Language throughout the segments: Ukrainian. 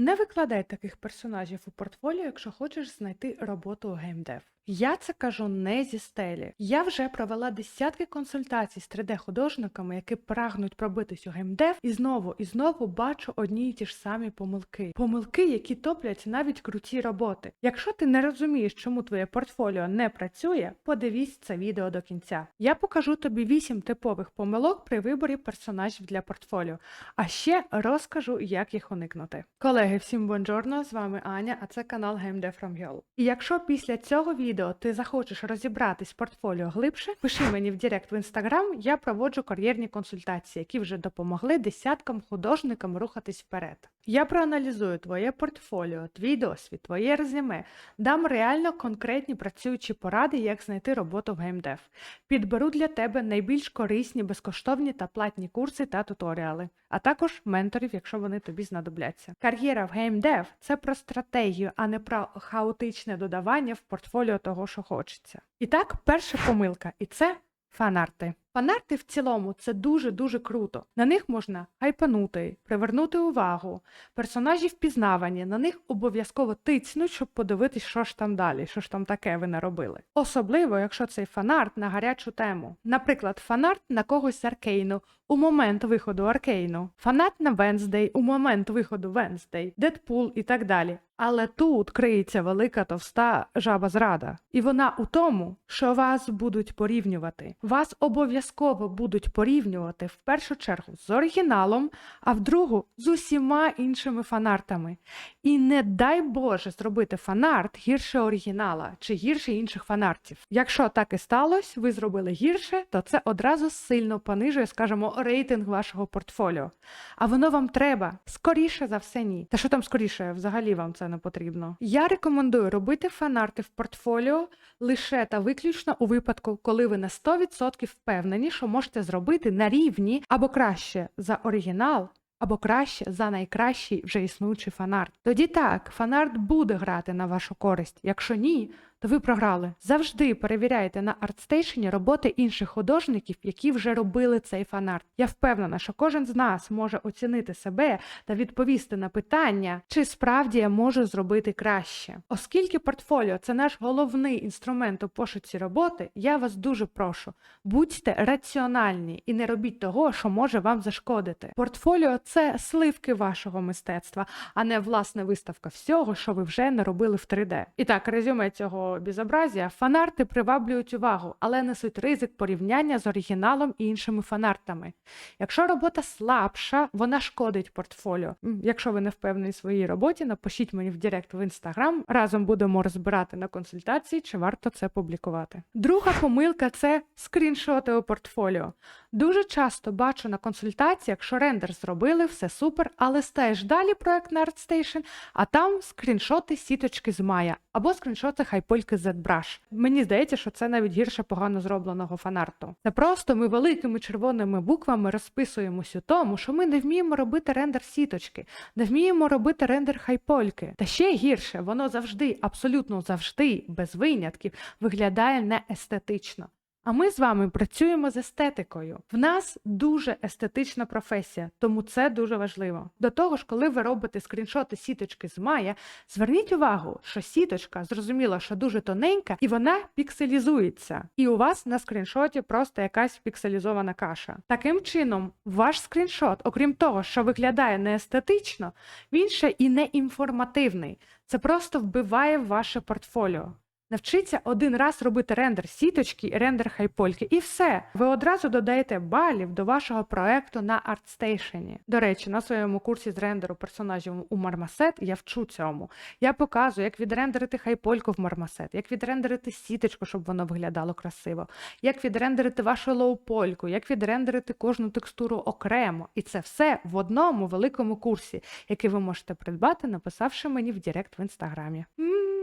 Не викладай таких персонажів у портфоліо, якщо хочеш знайти роботу у геймдев. Я це кажу не зі стелі. Я вже провела десятки консультацій з 3D-художниками, які прагнуть пробитись у геймдев, і знову і знову бачу одні й ті ж самі помилки. Помилки, які топлять навіть круті роботи. Якщо ти не розумієш, чому твоє портфоліо не працює, подивись це відео до кінця. Я покажу тобі 8 типових помилок при виборі персонажів для портфоліо, а ще розкажу, як їх уникнути. Колеги, всім бонджорно, з вами Аня, а це канал Game from Girl. І якщо після цього відео ти захочеш розібратись в портфоліо глибше, пиши мені в Директ в інстаграм, я проводжу кар'єрні консультації, які вже допомогли десяткам художникам рухатись вперед. Я проаналізую твоє портфоліо, твій досвід, твоє резюме, дам реально конкретні працюючі поради, як знайти роботу в геймдев. Підберу для тебе найбільш корисні, безкоштовні та платні курси та туторіали, а також менторів, якщо вони тобі знадобляться. Кар'єра в геймдев це про стратегію, а не про хаотичне додавання в портфоліо того, що хочеться. І так, перша помилка, і це фанарти. Фанарти в цілому це дуже-дуже круто. На них можна хайпанути, привернути увагу, персонажі впізнавані, на них обов'язково тицнуть, щоб подивитись, що ж там далі, що ж там таке ви наробили. Особливо, якщо цей фанарт на гарячу тему. Наприклад, фанарт на когось з аркейну у момент виходу аркейну, фанат на Венздей у момент виходу Венздей, Дедпул і так далі. Але тут криється велика товста жаба зрада. І вона у тому, що вас будуть порівнювати. Вас обов'язково будуть порівнювати в першу чергу з оригіналом, а в другу з усіма іншими фанартами. І не дай Боже зробити фанарт гірше оригінала чи гірше інших фанартів. Якщо так і сталося, ви зробили гірше, то це одразу сильно понижує, скажімо, рейтинг вашого портфоліо. А воно вам треба скоріше за все ні. Та що там скоріше, взагалі вам це не потрібно. Я рекомендую робити фанарти в портфоліо лише та виключно у випадку, коли ви на 100% впевнені, що можете зробити на рівні або краще за оригінал. Або краще за найкращий вже існуючий фанарт. Тоді так, фанарт буде грати на вашу користь. Якщо ні, то ви програли. Завжди перевіряйте на ArtStation роботи інших художників, які вже робили цей фанарт. Я впевнена, що кожен з нас може оцінити себе та відповісти на питання, чи справді я можу зробити краще. Оскільки портфоліо це наш головний інструмент у пошуці роботи, я вас дуже прошу, будьте раціональні і не робіть того, що може вам зашкодити. Портфоліо це сливки вашого мистецтва, а не власне виставка всього, що ви вже не робили в 3D. І так, резюме цього безобразія, фанарти приваблюють увагу, але несуть ризик порівняння з оригіналом і іншими фанартами. Якщо робота слабша, вона шкодить портфоліо. Якщо ви не впевнені в своїй роботі, напишіть мені в Директ в інстаграм. Разом будемо розбирати на консультації, чи варто це публікувати. Друга помилка це скріншоти у портфоліо. Дуже часто бачу на консультаціях, що рендер зробили, все супер, але стаєш далі проект на ArtStation, а там скріншоти сіточки з Maya або скріншоти хайпольки з ZBrush. Мені здається, що це навіть гірше погано зробленого фанарту. Це просто ми великими червоними буквами розписуємось у тому, що ми не вміємо робити рендер сіточки, не вміємо робити рендер хайпольки. Та ще гірше, воно завжди, абсолютно завжди, без винятків, виглядає неестетично. А ми з вами працюємо з естетикою. В нас дуже естетична професія, тому це дуже важливо. До того ж, коли ви робите скріншоти сіточки з Maya, зверніть увагу, що сіточка зрозуміло, що дуже тоненька, і вона пікселізується. І у вас на скріншоті просто якась пікселізована каша. Таким чином, ваш скріншот, окрім того, що виглядає неестетично, він ще і не інформативний. Це просто вбиває ваше портфоліо. Навчіться один раз робити рендер сіточки рендер хайпольки, і все. Ви одразу додаєте балів до вашого проекту на ArtStation. До речі, на своєму курсі з рендеру персонажів у Marmoset я вчу цьому. Я показую, як відрендерити хайпольку в Marmoset, як відрендерити сіточку, щоб воно виглядало красиво, як відрендерити вашу лоупольку, як відрендерити кожну текстуру окремо. І це все в одному великому курсі, який ви можете придбати, написавши мені в Директ в інстаграмі.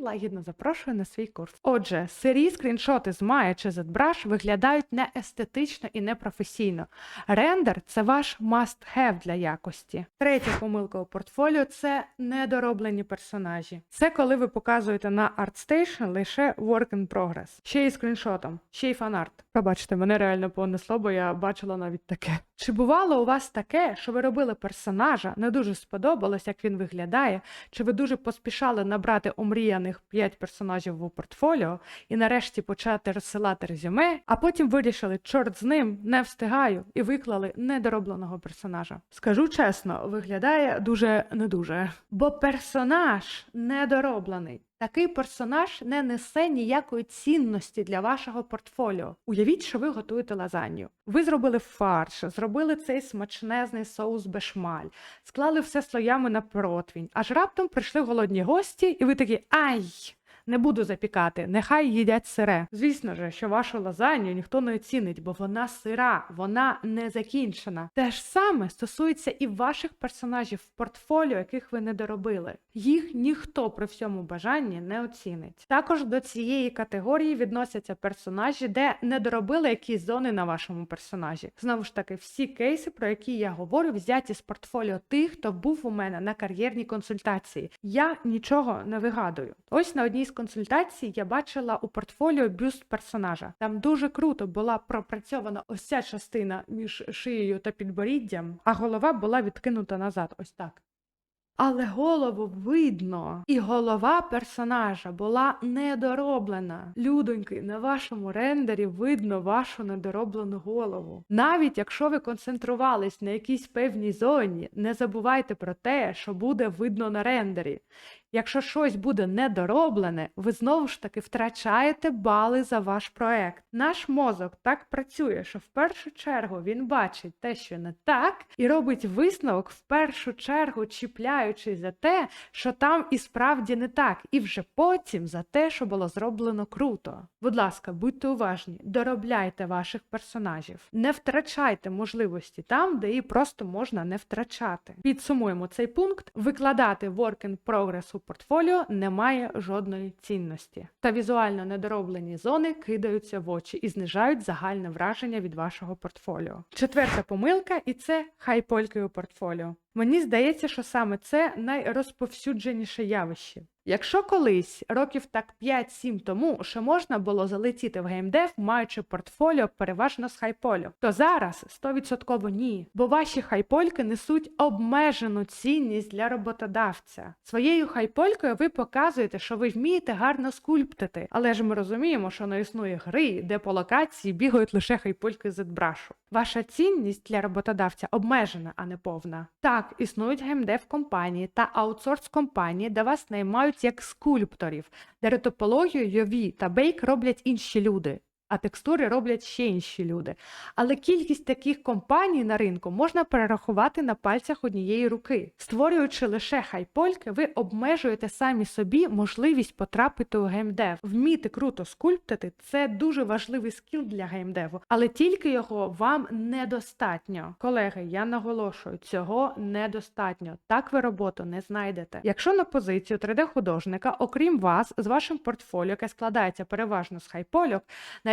Лагідно запрошую на свій курс. Отже, сирі скріншоти з Maya чи ZBrush виглядають не естетично і не професійно. Рендер це ваш must-have для якості. Третя помилка у портфоліо це недороблені персонажі. Це коли ви показуєте на ArtStation лише work in progress. Ще й скріншотом, ще й фанарт. Пробачте, мене реально понесло, бо я бачила навіть таке. Чи бувало у вас таке, що ви робили персонажа, не дуже сподобалось, як він виглядає, чи ви дуже поспішали набрати омріяних 5 персонажів у портфоліо і нарешті почати розсилати резюме, а потім вирішили, чорт з ним, не встигаю, і виклали недоробленого персонажа. Скажу чесно, виглядає дуже не дуже. Бо персонаж недороблений. Такий персонаж не несе ніякої цінності для вашого портфоліо. Уявіть, що ви готуєте лазанью. Ви зробили фарш, зробили цей смачнезний соус бешмаль, склали все слоями на противінь, аж раптом прийшли голодні гості, і ви такі ай! Не буду запікати, нехай їдять сире. Звісно ж, що вашу лазанью ніхто не оцінить, бо вона сира, вона не закінчена. Те ж саме стосується і ваших персонажів в портфоліо, яких ви не доробили. Їх ніхто при всьому бажанні не оцінить. Також до цієї категорії відносяться персонажі, де не доробили якісь зони на вашому персонажі. Знову ж таки, всі кейси, про які я говорю, взяті з портфоліо тих, хто був у мене на кар'єрній консультації. Я нічого не вигадую. Ось на одній з консультацій я бачила у портфоліо бюст персонажа. Там дуже круто була пропрацьована ось ця частина між шиєю та підборіддям, а голова була відкинута назад. Ось так. Але голову видно, і голова персонажа була недороблена. Людоньки, на вашому рендері видно вашу недороблену голову. Навіть якщо ви концентрувались на якійсь певній зоні, не забувайте про те, що буде видно на рендері. Якщо щось буде недороблене, ви знову ж таки втрачаєте бали за ваш проект. Наш мозок так працює, що в першу чергу він бачить те, що не так, і робить висновок в першу чергу, чіпляючись за те, що там і справді не так, і вже потім за те, що було зроблено круто. Будь ласка, будьте уважні, доробляйте ваших персонажів, не втрачайте можливості там, де її просто можна не втрачати. Підсумуємо цей пункт: викладати work in progress у портфоліо не має жодної цінності. Та візуально недороблені зони кидаються в очі і знижають загальне враження від вашого портфоліо. Четверта помилка, і це хайпольки у портфоліо. Мені здається, що саме це найрозповсюдженіше явище. Якщо колись, років так 5-7 тому, ще можна було залетіти в геймдев, маючи портфоліо переважно з хайполю, то зараз 100% ні, бо ваші хайпольки несуть обмежену цінність для роботодавця. Своєю хайполькою ви показуєте, що ви вмієте гарно скульптити, але ж ми розуміємо, що не існує гри, де по локації бігають лише хайпольки з ZBrush. Ваша цінність для роботодавця обмежена, а не повна. Так, існують геймдев компанії та аутсорс компанії, де вас наймають як скульпторів, де ретопологію, йові та бейк роблять інші люди. А текстури роблять ще інші люди. Але кількість таких компаній на ринку можна перерахувати на пальцях однієї руки. Створюючи лише хайпольки, ви обмежуєте самі собі можливість потрапити у геймдев. Вміти круто скульптити це дуже важливий скіл для геймдеву, але тільки його вам недостатньо. Колеги, я наголошую, цього недостатньо. Так ви роботу не знайдете. Якщо на позицію 3D-художника, окрім вас, з вашим портфоліо, яке складається переважно з хайпольок,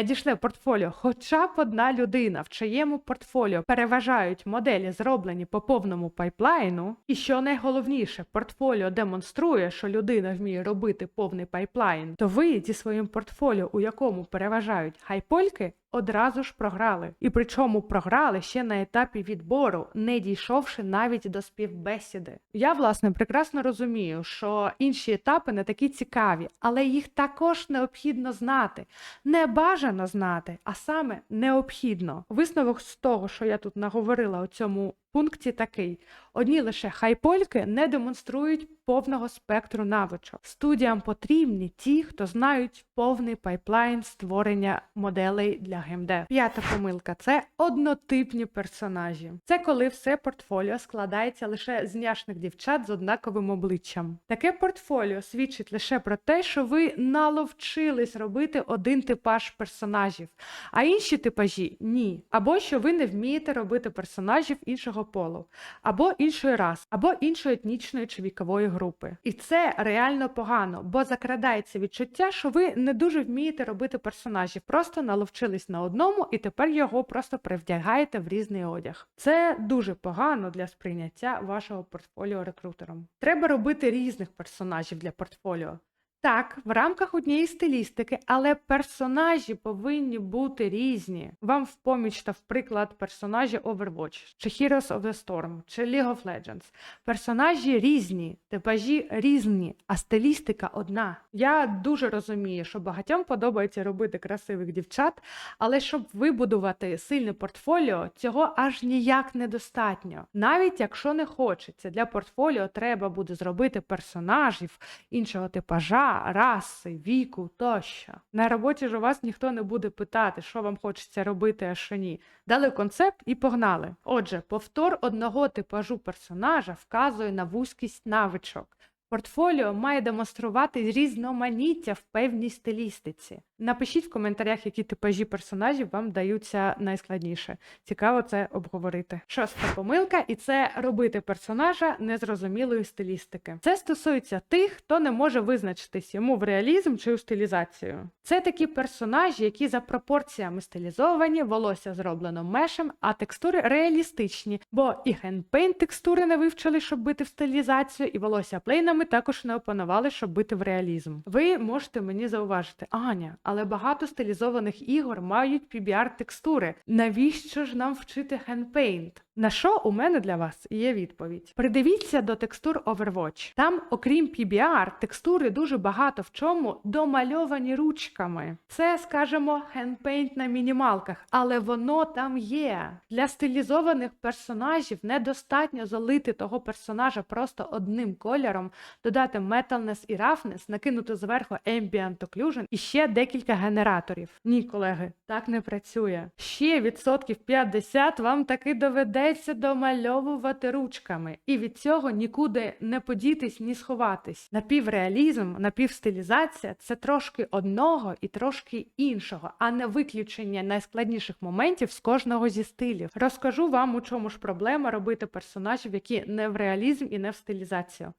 надійшли портфоліо. Хоча б одна людина, в чиєму портфоліо переважають моделі, зроблені по повному пайплайну, і що найголовніше, портфоліо демонструє, що людина вміє робити повний пайплайн, то ви зі своїм портфоліо, у якому переважають хайпольки, одразу ж програли. І причому програли ще на етапі відбору, не дійшовши навіть до співбесіди. Я, власне, прекрасно розумію, що інші етапи не такі цікаві, але їх також необхідно знати. Не бажано знати, а саме необхідно. Висновок з того, що я тут наговорила у цьому пункті такий: одні лише хайпольки не демонструють повного спектру навичок. Студіям потрібні ті, хто знають повний пайплайн створення моделей для геймдев. П'ята помилка це однотипні персонажі. Це коли все портфоліо складається лише з няшних дівчат з однаковим обличчям. Таке портфоліо свідчить лише про те, що ви наловчились робити один типаж персонажів, а інші типажі ні. Або що ви не вмієте робити персонажів іншого полу, або іншої раси, або іншої етнічної чи вікової групи. І це реально погано, бо закрадається відчуття, що ви не дуже вмієте робити персонажів, просто наловчились на одному і тепер його просто привдягаєте в різний одяг. Це дуже погано для сприйняття вашого портфоліо рекрутером. Треба робити різних персонажів для портфоліо. Так, в рамках однієї стилістики, але персонажі повинні бути різні. Вам в поміч та в приклад персонажі Overwatch, чи Heroes of the Storm, чи League of Legends. Персонажі різні, типажі різні, а стилістика одна. Я дуже розумію, що багатьом подобається робити красивих дівчат, але щоб вибудувати сильне портфоліо, цього аж ніяк недостатньо. Навіть якщо не хочеться, для портфоліо треба буде зробити персонажів іншого типажа, раси, віку тощо. На роботі ж у вас ніхто не буде питати, що вам хочеться робити, а що ні. Дали концепт і погнали. Отже, повтор одного типажу персонажа вказує на вузькість навичок. Портфоліо має демонструвати різноманіття в певній стилістиці. Напишіть в коментарях, які типажі персонажів вам даються найскладніше. Цікаво це обговорити. Шоста помилка, і це робити персонажа незрозумілої стилістики. Це стосується тих, хто не може визначитись йому в реалізм чи у стилізацію. Це такі персонажі, які за пропорціями стилізовані, волосся зроблено мешем, а текстури реалістичні, бо і хендпейнт текстури не вивчили, щоб бити в стилізацію, і волосся плейнами також не опанували, щоб бити в реалізм. Ви можете мені зауважити, Аня, але багато стилізованих ігор мають PBR текстури. Навіщо ж нам вчити хендпейнт? На що у мене для вас є відповідь? Придивіться до текстур Overwatch. Там, окрім PBR, текстури дуже багато в чому домальовані ручками. Це, скажімо, хендпейнт на мінімалках, але воно там є. Для стилізованих персонажів недостатньо залити того персонажа просто одним кольором, додати metalness і roughness, накинути зверху ambient occlusion і ще декілька генераторів. Ні, колеги, так не працює. Ще відсотків 50 вам таки доведеться домальовувати ручками, і від цього нікуди не подітись, ні сховатись. Напівреалізм, напівстилізація це трошки одного і трошки іншого, а не виключення найскладніших моментів з кожного зі стилів. Розкажу вам, у чому ж проблема робити персонажів, які не в реалізм і не в стилізацію.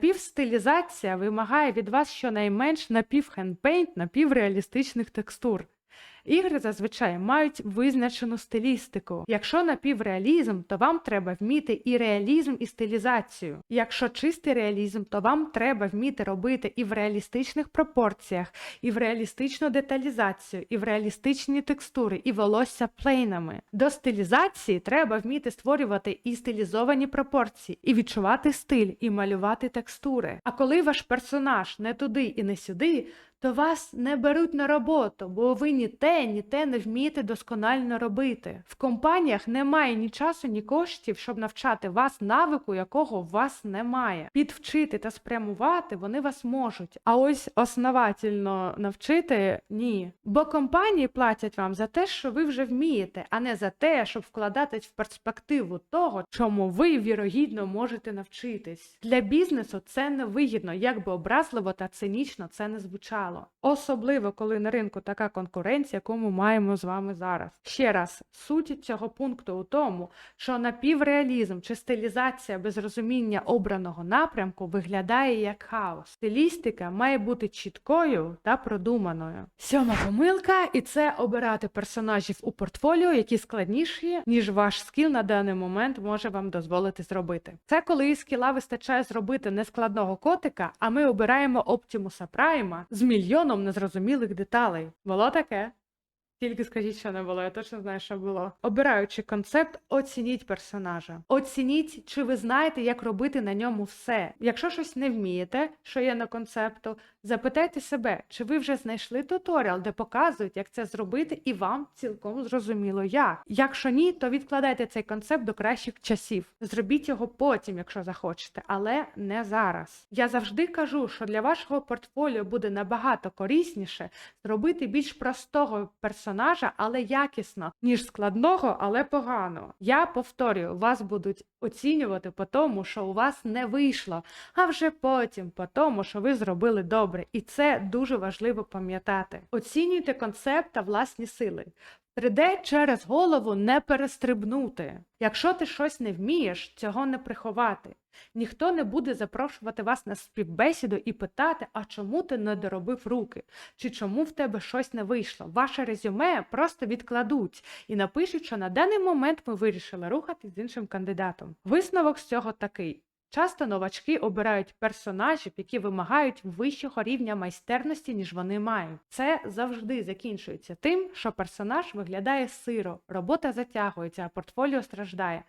Напівстилізація вимагає від вас щонайменш напівхендпейнт, напівреалістичних текстур. Ігри зазвичай мають визначену стилістику. Якщо напівреалізм, то вам треба вміти і реалізм, і стилізацію. Якщо чистий реалізм, то вам треба вміти робити і в реалістичних пропорціях, і в реалістичну деталізацію, і в реалістичні текстури, і волосся плейнами. До стилізації треба вміти створювати і стилізовані пропорції, і відчувати стиль, і малювати текстури. А коли ваш персонаж не туди і не сюди, то вас не беруть на роботу, бо ви ні те, ні те не вмієте досконально робити. В компаніях немає ні часу, ні коштів, щоб навчати вас навику, якого у вас немає. Підвчити та спрямувати вони вас можуть. А ось основательно навчити ні. Бо компанії платять вам за те, що ви вже вмієте, а не за те, щоб вкладатись в перспективу того, чому ви вірогідно можете навчитись. Для бізнесу це невигідно, як би образливо та цинічно це не звучало. Особливо, коли на ринку така конкуренція, яку ми маємо з вами зараз. Ще раз, суть цього пункту у тому, що напівреалізм чи стилізація без розуміння обраного напрямку виглядає як хаос. Стилістика має бути чіткою та продуманою. Сьома помилка, і це обирати персонажів у портфоліо, які складніші, ніж ваш скіл на даний момент може вам дозволити зробити. Це коли скіла вистачає зробити нескладного котика, а ми обираємо Оптімуса Прайма з мільйоном незрозумілих деталей. Було таке? Тільки скажіть, що не було, я точно знаю, що було. Обираючи концепт, оцініть персонажа. Оцініть, чи ви знаєте, як робити на ньому все. Якщо щось не вмієте, що є на концепту, запитайте себе, чи ви вже знайшли туторіал, де показують, як це зробити, і вам цілком зрозуміло як. Якщо ні, то відкладайте цей концепт до кращих часів. Зробіть його потім, якщо захочете, але не зараз. Я завжди кажу, що для вашого портфоліо буде набагато корисніше зробити більш простого персонажа, але якісно, ніж складного, але погано. Я повторюю, вас будуть оцінювати по тому, що у вас не вийшло, а вже потім по тому, що ви зробили добре. І це дуже важливо пам'ятати. Оцінюйте концепт та власні сили. 3D через голову не перестрибнути. Якщо ти щось не вмієш, цього не приховати. Ніхто не буде запрошувати вас на співбесіду і питати, а чому ти не доробив руки, чи чому в тебе щось не вийшло. Ваше резюме просто відкладуть і напишуть, що на даний момент ми вирішили рухатись з іншим кандидатом. Висновок з цього такий. Часто новачки обирають персонажів, які вимагають вищого рівня майстерності, ніж вони мають. Це завжди закінчується тим, що персонаж виглядає сиро, робота затягується, а портфоліо страждає.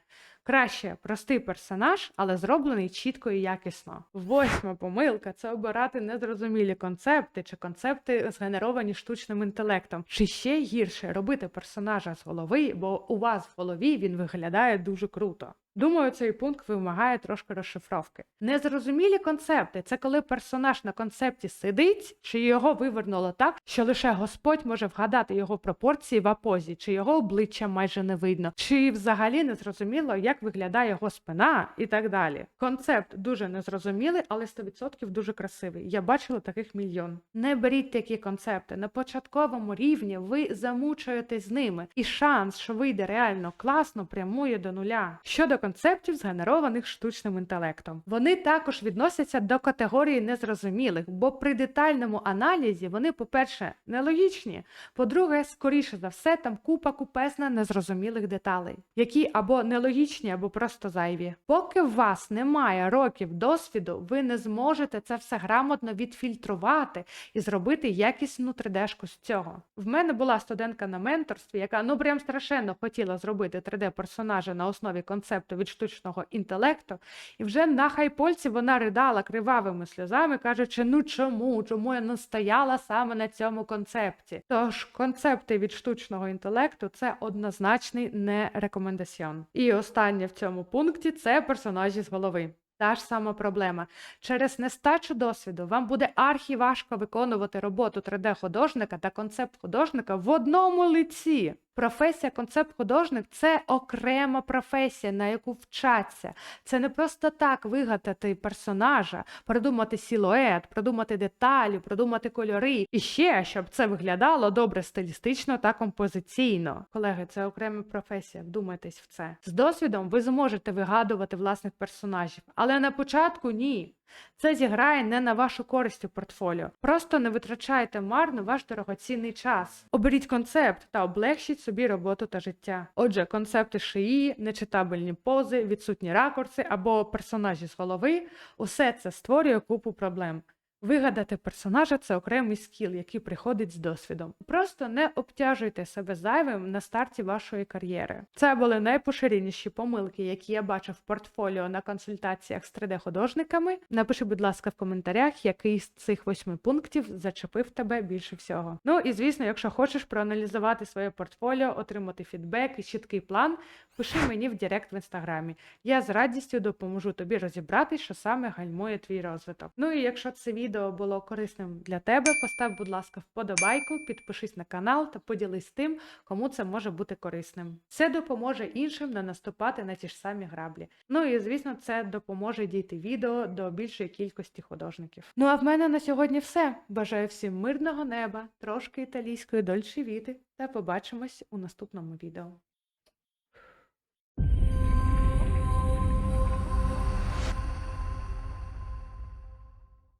Краще простий персонаж, але зроблений чітко і якісно. Восьма помилка це обирати незрозумілі концепти чи концепти, згенеровані штучним інтелектом. Чи ще гірше робити персонажа з голови, бо у вас в голові він виглядає дуже круто. Думаю, цей пункт вимагає трошки розшифровки. Незрозумілі концепти це коли персонаж на концепті сидить, чи його вивернуло так, що лише Господь може вгадати його пропорції в апозі, чи його обличчя майже не видно, чи взагалі не зрозуміло, як виглядає його спина і так далі. Концепт дуже незрозумілий, але 100% дуже красивий. Я бачила таких мільйон. Не беріть такі концепти. На початковому рівні ви замучуєтесь з ними, і шанс, що вийде реально класно, прямує до нуля. Щодо концептів, згенерованих штучним інтелектом. Вони також відносяться до категорії незрозумілих, бо при детальному аналізі вони, по-перше, нелогічні, по-друге, скоріше за все, там купа купесна незрозумілих деталей, які або нелогічні, або просто зайві. Поки у вас немає років досвіду, ви не зможете це все грамотно відфільтрувати і зробити якісну 3D-шку з цього. В мене була студентка на менторстві, яка ну прям страшенно хотіла зробити 3D-персонажа на основі концепту від штучного інтелекту, і вже на хайпольці вона ридала кривавими сльозами, кажучи, ну чому, чому я не стояла саме на цьому концепті. Тож концепти від штучного інтелекту це однозначний не рекомендаціон. І останнє в цьому пункті це персонажі з голови. Та ж сама проблема. Через нестачу досвіду вам буде архіважко виконувати роботу 3D-художника та концепт-художника в одному лиці. Професія концепт-художник це окрема професія, на яку вчаться. Це не просто так вигадати персонажа, продумати силует, продумати деталі, продумати кольори. І ще, щоб це виглядало добре стилістично та композиційно. Колеги, це окрема професія, вдумайтесь в це. З досвідом ви зможете вигадувати власних персонажів, але на початку ні. Це зіграє не на вашу користь у портфоліо. Просто не витрачайте марно ваш дорогоцінний час. Оберіть концепт та облегшіть собі роботу та життя. Отже, концепти шиї, нечитабельні пози, відсутні ракурси або персонажі з голови усе це створює купу проблем. Вигадати персонажа це окремий скіл, який приходить з досвідом. Просто не обтяжуйте себе зайвим на старті вашої кар'єри. Це були найпоширеніші помилки, які я бачив в портфоліо на консультаціях з 3D-художниками. Напиши, будь ласка, в коментарях, який з цих восьми пунктів зачепив тебе більше всього. Ну і звісно, якщо хочеш проаналізувати своє портфоліо, отримати фідбек і чіткий план, пиши мені в Директ в інстаграмі. Я з радістю допоможу тобі розібрати, що саме гальмує твій розвиток. Ну і якщо це відео було корисним для тебе, постав, будь ласка, вподобайку, підпишись на канал та поділись тим, кому це може бути корисним. Це допоможе іншим не наступати на ті ж самі граблі. Ну і звісно, це допоможе дійти відео до більшої кількості художників. Ну а в мене на сьогодні все. Бажаю всім мирного неба, трошки італійської дольче віти, та побачимось у наступному відео.